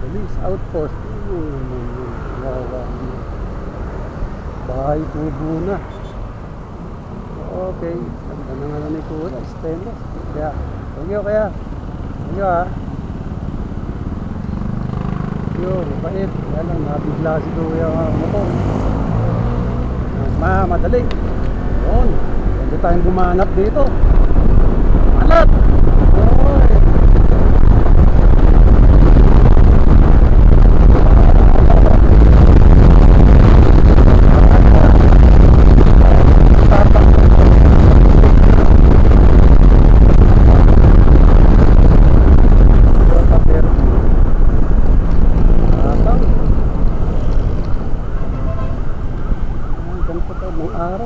Police outpost. Wawa mo. Bahay tubo na. Okay. Ganda na nga ni Kuya. Stainless. Kaya. Thank you kaya. Thank you ha. Yun, bait. Kaya lang, nabigla si Kuya ang motor. Ma, madali. Yun. Pwede tayong bumanap dito. Alat!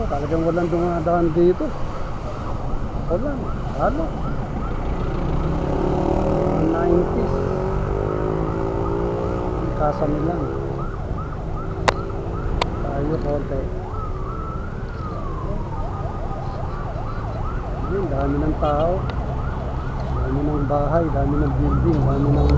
Araw, talagang walang dumadaan dito. Wala, ano? 90s. Ang Kasa nila. Tayo konti. Yun, dami ng tao. Dami ng bahay, dami ng building, dami ng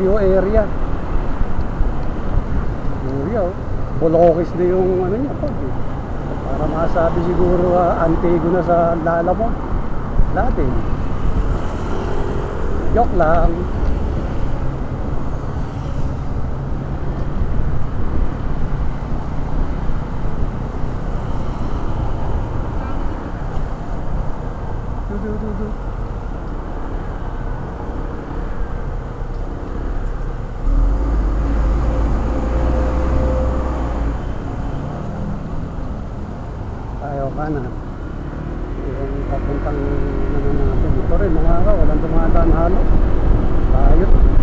Fairview area. Area, oh. Bolokis na yung ano niya pa. eh. Para masabi siguro uh, antigo na sa lala mo. Latin. Joke lang. kanan yung papuntang ano natin. Ito rin mga ka walang dumadaan halos ayot